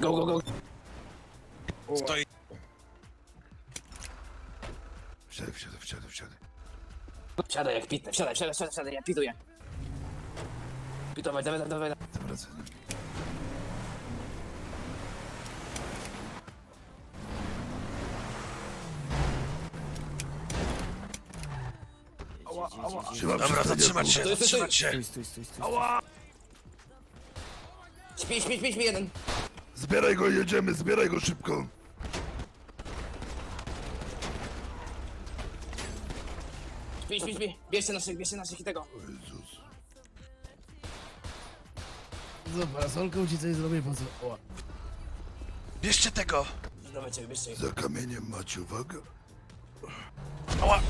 Go, go, go. Stoi. Wsiadaj, wsiadaj, wsiadaj, wsiadaj. Wsiadaj jak pitnę, wsiadaj, wsiadaj, wsiadaj, wsiadaj, ja pituję. Pitować, dawaj, dawaj, dawaj. Zawracaj. Trzymam Dobra, przy zatrzymać się, To jest- zatrzymać się. Stój, stój, stój, stój. Śpi, śpi, śpi, śpi jeden. Zbieraj go, jedziemy, zbieraj go szybko. Śpi, śpi, śpi. Bierzcie naszych, bierzcie naszych i tego. O Jezus. Za parasolką ci coś zrobię, po co? O. Bierzcie tego. Dawajcie, bierzcie ich. Za kamieniem macie uwagę. Ała.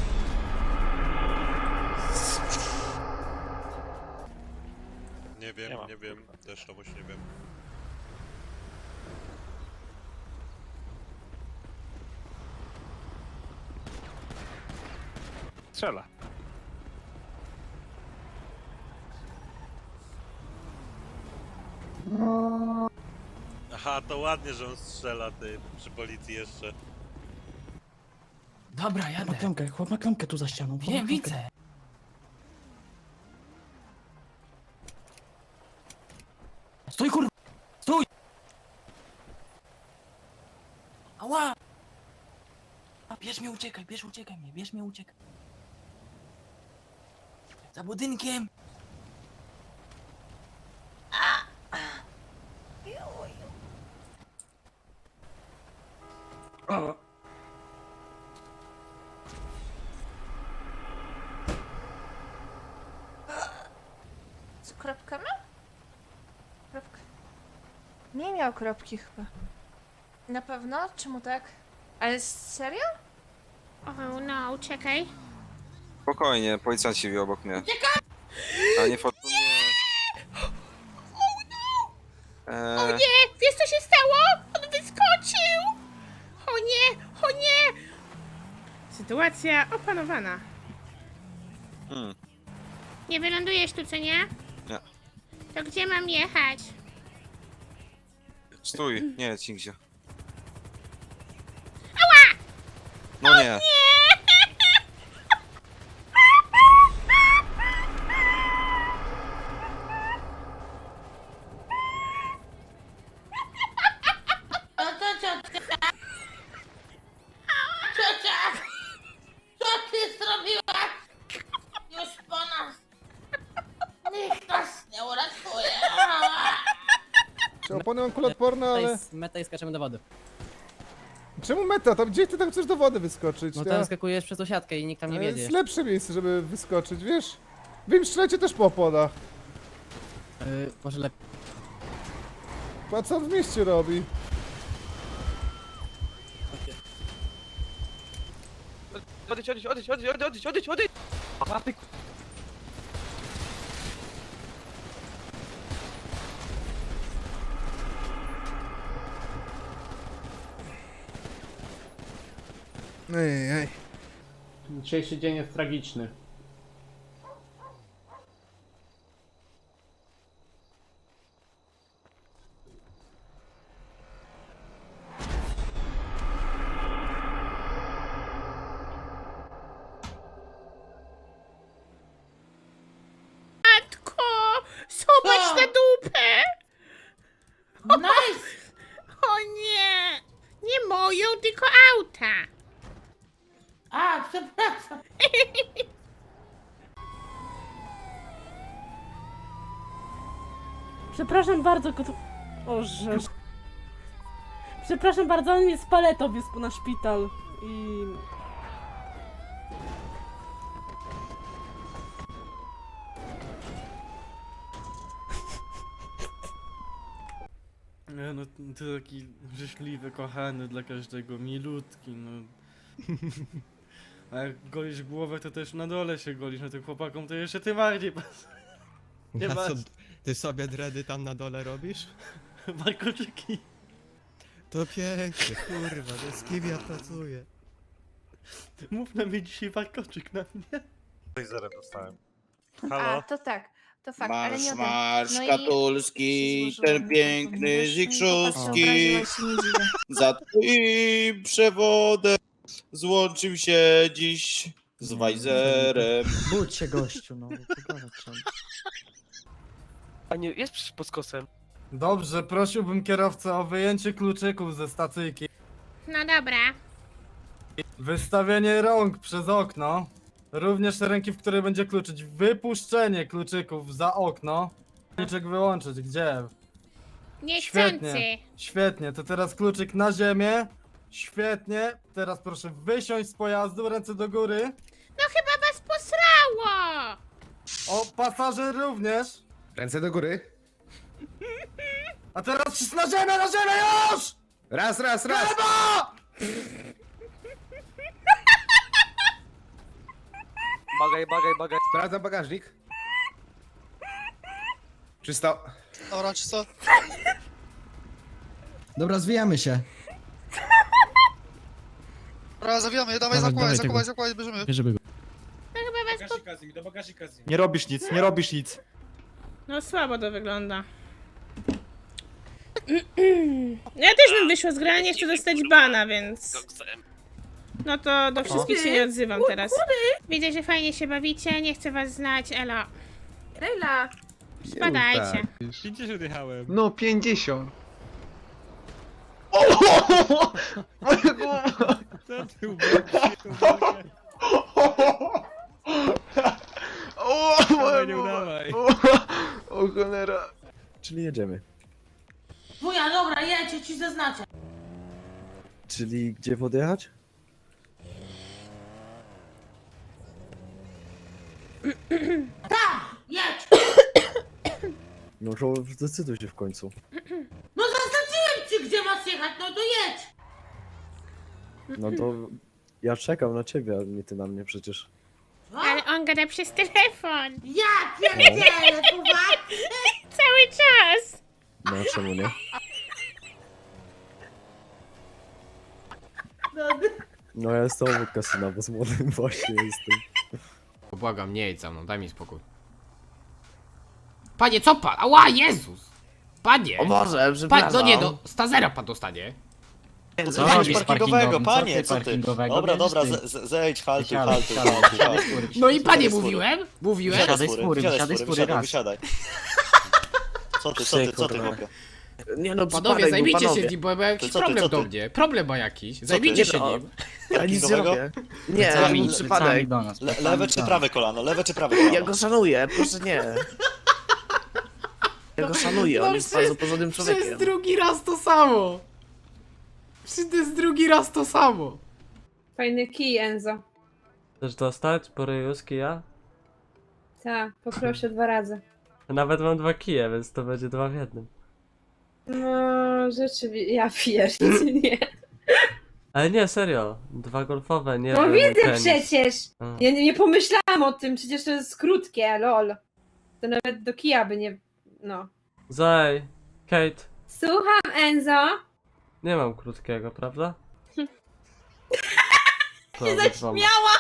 Nie wiem, nie, wiem, też czegoś nie wiem. Strzela. Aha, to ładnie, że on strzela ty przy policji jeszcze. Dobra, jadę. Klamkę, chłop ma klamkę tu za ścianą. chłop ma klamkę. widzę. Stój, kurwa! Stój! Ała! A, Bierz mnie, uciekaj, bierz, uciekaj mnie, bierz mnie, uciekaj. Za budynkiem! Z kropkami? Kropka. Nie miał kropki chyba. Na pewno? Czemu tak? Ale serio? Oh no, czekaj. Spokojnie, policjant się wie obok mnie. A nie fortunnie... Eee, Nie, wiesz co się stało? On wyskoczył! O nie, o nie! Sytuacja opanowana. hmm, Nie wylądujesz tu, co nie? Nie. To gdzie mam jechać? stój, nie leć nigdzie. Ała! No nie. No Opony mam kuloodporne, Meta ale... jest, meta i skaczemy do wody. Czemu meta? Tam gdzie ty tam chcesz do wody wyskoczyć? No tam skakujesz przez tą siatkę i nikt tam nie To wiedzie. jest lepsze miejsce, żeby wyskoczyć, wiesz? Wy im też po oponach. Yy, może lepiej. A co on w mieście robi? Odejdź, odejdź, odejdź, odejdź, odejdź, odejdź, odejdź! Ej, ej. Dzisiejszy dzień jest tragiczny. Matko! Zobacz na dupę! Nice! O nie! Nie moją, tylko auta! Przepraszam! Przepraszam bardzo, kot... O, że... Przepraszam bardzo, on mnie z paletą wiózł na szpital. I... Nie, no to taki życzliwy, kochany dla każdego, milutki, no. A jak golisz głowę, to też na dole się golisz, no tym chłopakom to jeszcze tym bardziej pas. Nie A masz. co, ty sobie dredy tam na dole robisz? Markoczyki. To pięknie, kurwa, to z kim ja pracuję? Mów na mnie dzisiaj warkoczyk na mnie. Coś zero dostałem. A, Halo? to tak. To fakt, ale nie ode mnie. marsz, No i- katulski, Złożyłam ten piękny ponieważ z mi ich chłopak się szóstki. obraził, a się nie dziwię. Za twoim przewodem złączył się dziś z Wajzerem. Budź się gościu, no. pogadać trzeba. A nie, jest przecież pod skosem. Dobrze, prosiłbym kierowcę o wyjęcie kluczyków ze stacyjki. No dobra. Wystawienie rąk przez okno. Również ręki, w której będzie kluczyć. Wypuszczenie kluczyków za okno. Kluczyk wyłączyć, gdzie? Niechcący. Świetnie. Świetnie, to teraz kluczyk na ziemię. Świetnie. Teraz proszę wysiąść z pojazdu, ręce do góry. No chyba was posrało! O, pasażer również. Ręce do góry. A teraz wszyscy na ziemię, na ziemię już! Raz, raz, raz. Lewo! Bagaj, bagaj, bagaj. Sprawdzam bagażnik. Czysto. Dobra, czy co? Dobra, zwijamy się. Dobra, zawijamy, dawaj, Dawaj, zakładaj, dawaj zakładaj, tego. zakładaj, bierzemy. Bierzemy go. No chyba was po... Nie robisz nic, nie robisz nic. No słabo to wygląda. Ja też bym wyszła z gry, ale nie chcę dostać bana, więc... No to do wszystkich się nie odzywam teraz. Widzę, że fajnie się bawicie, nie chcę was znać, elo. Lejla! Spadajcie. 50 jechałem. No, 50. Co ty O, Dawaj, nie udawaj. o cholera. Czyli jedziemy. Wuja, dobra, jedźcie, ci zaznaczę. Czyli gdzie podjechać? Jedź! No to zdecyduj się w końcu. No zaznaczyłem ci, gdzie masz jechać, no to jedź! No to ja czekam na ciebie, a nie ty na mnie przecież. Ale on gada przez telefon. Ja pierdzielę, kurwa! Cały czas. No czemu nie? No ja jestem obok kasyna, bo z młodym właśnie jestem. Błagam, nie jedź za mną, daj mi spokój. Panie, co pan? Ała, Jezus! Panie! O Boże, Pa, przepraszam. no nie, no, stazera pan dostanie. Co robisz parkingowego, panie, co ty? Dobra, dobra, zejdź, haltuj, haltuj, haltuj. No i panie, mówiłem? Mówiłem? Wysiadaj z wysiadaj z fury, raz. Co ty, co ty, co ty, chłopie? Nie no, Panowie, zajmijcie się nim, bo ma jakiś problem do mnie. Problem ma jakiś. Zajmijcie się nim. Ja nic nie robię. Nie, to był przypadek. lewe czy prawe kolano? Lewe czy prawe kolano? Ja go szanuję, proszę nie. Ja go szanuję, on jest bardzo porządnym człowiekiem. drugi raz to samo. Przecież to jest drugi raz to samo. Fajny kij, Enzo. Chcesz dostać po ryju z kija? Tak, poproszę dwa razy. Nawet mam dwa kije, więc to będzie dwa w jednym. No, rzeczywiście, ja pierdolę, nie. Ale nie, serio. Dwa golfowe, nie No wiem, widzę tenis. przecież! A. Ja nie, nie pomyślałam o tym, przecież to jest krótkie, lol. To nawet do kija by nie... no. Zaj, Kate, Słucham, Enzo! Nie mam krótkiego, prawda? To Nie obydwoma. zaśmiała!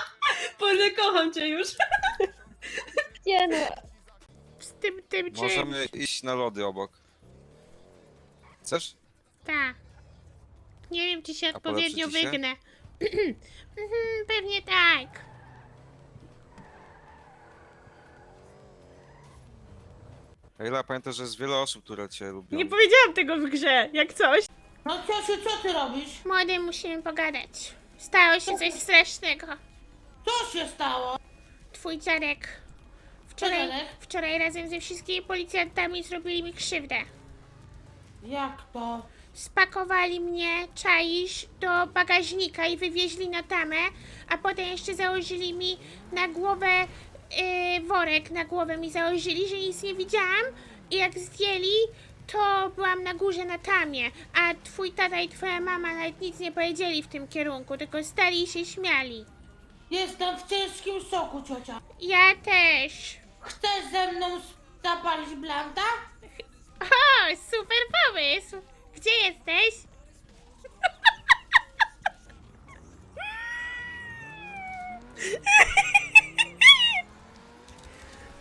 Boże, kocham cię już. Nie no. Z tym, tym czym? Możemy iść na lody obok. Chcesz? Tak. Nie wiem, czy się A odpowiednio ci się? wygnę. Mhm, Pewnie tak. Ejla, pamiętaj, że jest wiele osób, które cię lubią. Nie powiedziałam tego w grze, jak coś. No Ciosiu, co ty robisz? Młody, musimy pogadać. Stało się coś strasznego. Co się stało? Twój dziadek. Wczoraj, dziadek? wczoraj razem ze wszystkimi policjantami zrobili mi krzywdę. Jak to? Spakowali mnie, czaisz, do bagażnika i wywieźli na tamę, a potem jeszcze założyli mi na głowę yy, worek na głowę mi założyli, że nic nie widziałam i jak zdjęli, to byłam na górze na tamie, a twój tata i twoja mama nawet nic nie powiedzieli w tym kierunku, tylko stali i się śmiali. Jestem w ciężkim soku, ciocia. Ja też. Chcesz ze mną zapalić blanta? O, super pomysł! Gdzie jesteś?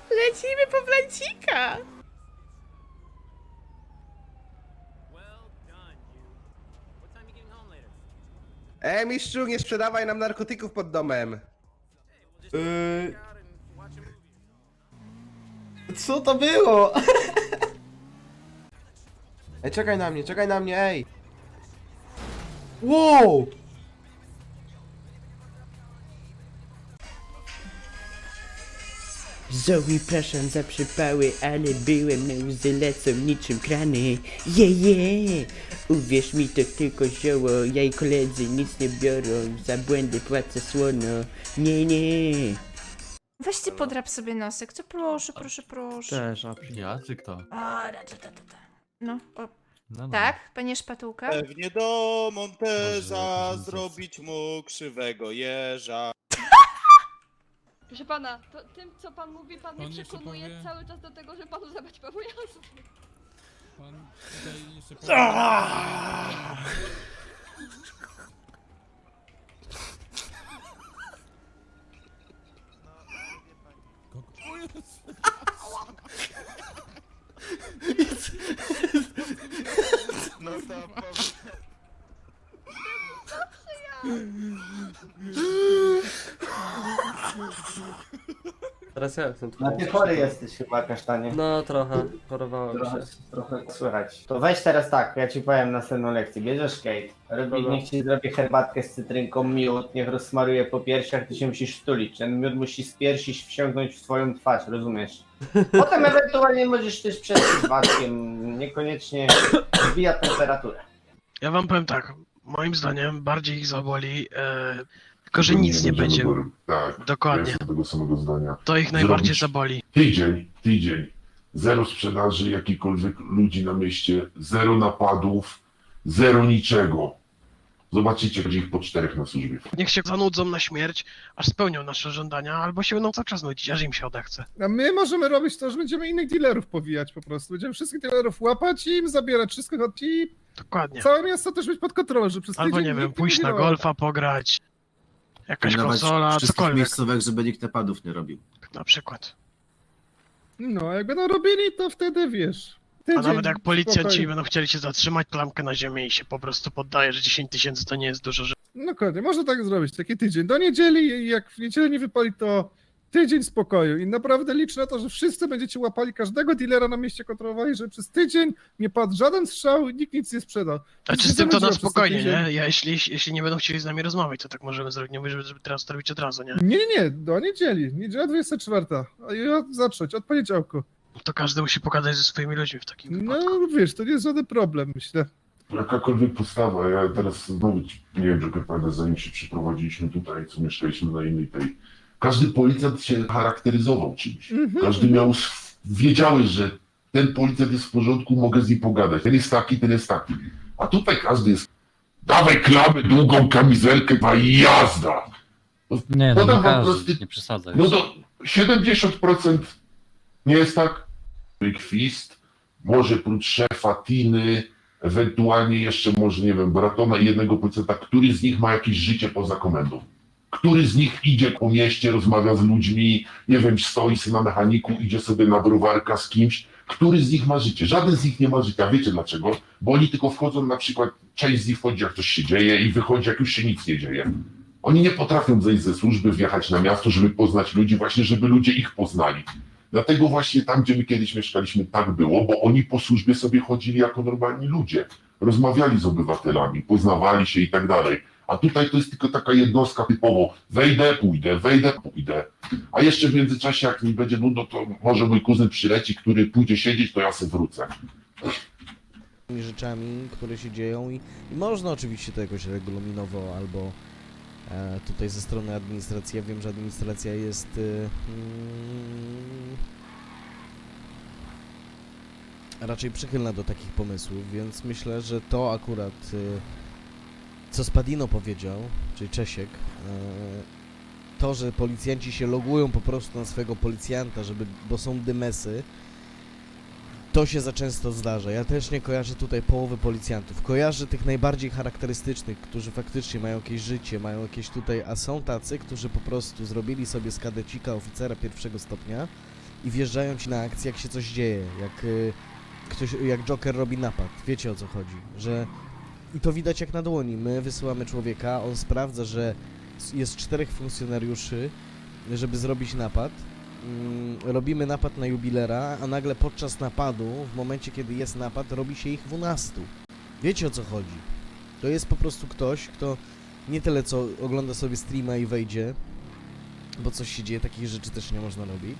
Lecimy po blancik? Ej, mistrzu, nie sprzedawaj nam narkotyków pod domem. Yy... Co to było? Ej, czekaj na mnie, czekaj na mnie, ej. Wow! Zoe, proszę za przypały, ale byłem na łzy lecą niczym krany. Je, je! Uwierz mi, to tylko zioło, ja i koledzy nic nie biorą, za błędy płacę słono. Nie, nie! Weźcie podrap sobie nosek, co proszę, proszę, proszę. Też, a ja czy kto? A, da, da, da, da, da. No, o, No, tak, panie Szpatułka? Pewnie do Monteza zrobić mu krzywego jeża. Proszę pana, to tym co pan mówi, pan, Pan mnie jeszcze przekonuje powie? cały czas do tego, że panu zabrać prawo jazdy. Pan tutaj jeszcze No Teraz ja chcę No ty chory jesteś chyba, kasztanie. No trochę, chorowałem Trochę, trochę słychać. To weź teraz tak, ja ci powiem następną lekcję. Bierzesz Kate, robi, Dobra. niech ci zrobi herbatkę z cytrynką, miód, niech rozsmaruje po piersiach, ty się musisz stulić. Ten miód musi z piersi wsiąknąć w twoją twarz, rozumiesz? Potem ewentualnie możesz też waskiem, niekoniecznie zbija temperaturę. Ja wam powiem tak, moim zdaniem bardziej ich zaboli, e, tylko że nic nie będzie. Tak, Dokładnie. tego samego zdania. To ich najbardziej Zrobić- zaboli. Tydzień, tydzień. Zero sprzedaży jakichkolwiek ludzi na mieście, zero napadów, zero niczego. Zobaczycie, gdzie ich po czterech na służbie. Niech się zanudzą na śmierć, aż spełnią nasze żądania, albo się będą cały czas nudzić, aż im się odechce. A my możemy robić to, że będziemy innych dealerów powijać po prostu. Będziemy wszystkich dealerów łapać i im zabierać wszystko i Dokładnie. całe miasto też mieć pod kontrolą, że przez Albo tydzień nie wiem, pójść nie na działał. golfa, pograć, jakaś konsola, cokolwiek. żeby nikt napadów nie robił. Na przykład. No, a jak będą robili, to wtedy wiesz. A tydzień nawet jak policjanci spokojnie. będą chcieli się zatrzymać, klamkę na ziemię i się po prostu poddaje, że 10 tysięcy to nie jest dużo, że No Dokładnie, można tak zrobić, taki tydzień. Do niedzieli i jak w niedzielę nie wypali, to tydzień spokoju. I naprawdę liczę na to, że wszyscy będziecie łapali każdego dealera na mieście, kontrolowali, że przez tydzień nie padł żaden strzał i nikt nic nie sprzedał. Znaczy z tym to na spokojnie, nie? Ja, jeśli, jeśli nie będą chcieli z nami rozmawiać, to tak możemy zrobić. Nie mówię, żeby, teraz to robić od razu, nie? Nie, nie, do niedzieli. Niedziela 24. A ja zacząć, od poniedziałku. To każdy musi pogadać ze swoimi ludźmi w takim wypadku. No wiesz, to nie jest żaden problem, myślę. Jakakolwiek postawa, ja teraz znowu ci- nie wiem, że pamiętasz, zanim się przeprowadziliśmy tutaj, co mieszkaliśmy na innej tej. Każdy policjant się charakteryzował czymś. Mhm. Każdy miał, wiedziałeś, że ten policjant jest w porządku, mogę z nim pogadać. Ten jest taki, ten jest taki. A tutaj każdy jest, dawaj klamy, długą kamizelkę, a jazda. Nie, no, Potem po prostu- nie przesadzaj. No to 70% nie jest tak. Kwist, może prócz szefa, Tiny, ewentualnie jeszcze może, nie wiem, Bratona i jednego policjanta, który z nich ma jakieś życie poza komendą? Który z nich idzie po mieście, rozmawia z ludźmi, nie wiem, stoi sobie na mechaniku, idzie sobie na browarka z kimś? Który z nich ma życie? Żaden z nich nie ma życia. Wiecie dlaczego? Bo oni tylko wchodzą, na przykład, część z nich wchodzi, jak coś się dzieje i wychodzi, jak już się nic nie dzieje. Oni nie potrafią zejść ze służby, wjechać na miasto, żeby poznać ludzi, właśnie żeby ludzie ich poznali. Dlatego właśnie tam, gdzie my kiedyś mieszkaliśmy, tak było, bo oni po służbie sobie chodzili jako normalni ludzie. Rozmawiali z obywatelami, poznawali się i tak dalej. A tutaj to jest tylko taka jednostka typowo wejdę, pójdę, wejdę, pójdę. A jeszcze w międzyczasie, jak mi będzie nudno, to może mój kuzyn przyleci, który pójdzie siedzieć, to ja sobie wrócę. rzeczami, które się dzieją i, i można oczywiście to jakoś regulaminowo albo e, tutaj ze strony administracji. Ja wiem, że administracja jest e, raczej przychylna do takich pomysłów, więc myślę, że to akurat e, co Spadino powiedział, czyli Czesiek, e, to, że policjanci się logują po prostu na swojego policjanta, żeby, bo są dymesy, to się za często zdarza. Ja też nie kojarzę tutaj połowy policjantów. Kojarzę tych najbardziej charakterystycznych, którzy faktycznie mają jakieś życie, mają jakieś tutaj, a są tacy, którzy po prostu zrobili sobie z kadecika oficera pierwszego stopnia i wjeżdżają ci na akcję, jak się coś dzieje, jak y, ktoś, jak Joker robi napad. Wiecie o co chodzi, że I to widać jak na dłoni. My wysyłamy człowieka, on sprawdza, że jest czterech funkcjonariuszy, żeby zrobić napad. Mm, Robimy napad na jubilera, a nagle podczas napadu, w momencie kiedy jest napad, robi się ich 12. Wiecie o co chodzi? To jest po prostu ktoś, kto nie tyle co ogląda sobie streama i wejdzie, bo coś się dzieje, takich rzeczy też nie można robić,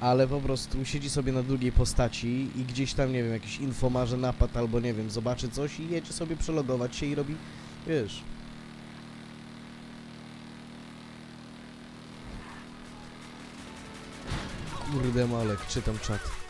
ale po prostu siedzi sobie na drugiej postaci i gdzieś tam, nie wiem, jakiś info ma, że napad albo nie wiem, zobaczy coś i jedzie sobie przelogować się i robi, wiesz... Kurde Malek, czytam czat.